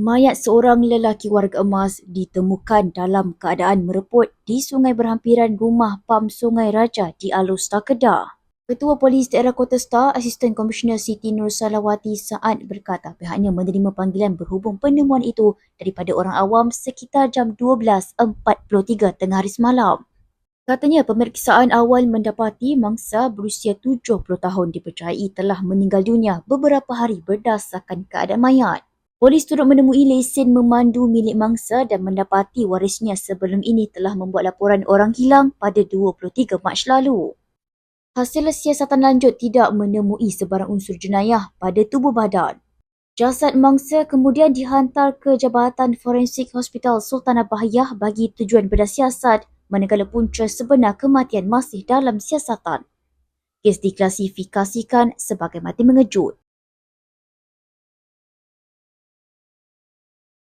Mayat seorang lelaki warga emas ditemukan dalam keadaan mereput di sungai berhampiran rumah Pam Sungai Raja di Star Kedah. Ketua Polis Daerah Kota Star, Asisten Komisioner Siti Nur Salawati Saad berkata pihaknya menerima panggilan berhubung penemuan itu daripada orang awam sekitar jam 12.43 tengah hari semalam. Katanya pemeriksaan awal mendapati mangsa berusia 70 tahun dipercayai telah meninggal dunia beberapa hari berdasarkan keadaan mayat. Polis turut menemui lesen memandu milik mangsa dan mendapati warisnya sebelum ini telah membuat laporan orang hilang pada 23 Mac lalu. Hasil siasatan lanjut tidak menemui sebarang unsur jenayah pada tubuh badan. Jasad mangsa kemudian dihantar ke Jabatan Forensik Hospital Sultan Bahiyah bagi tujuan berdasiasat manakala punca sebenar kematian masih dalam siasatan. Kes diklasifikasikan sebagai mati mengejut.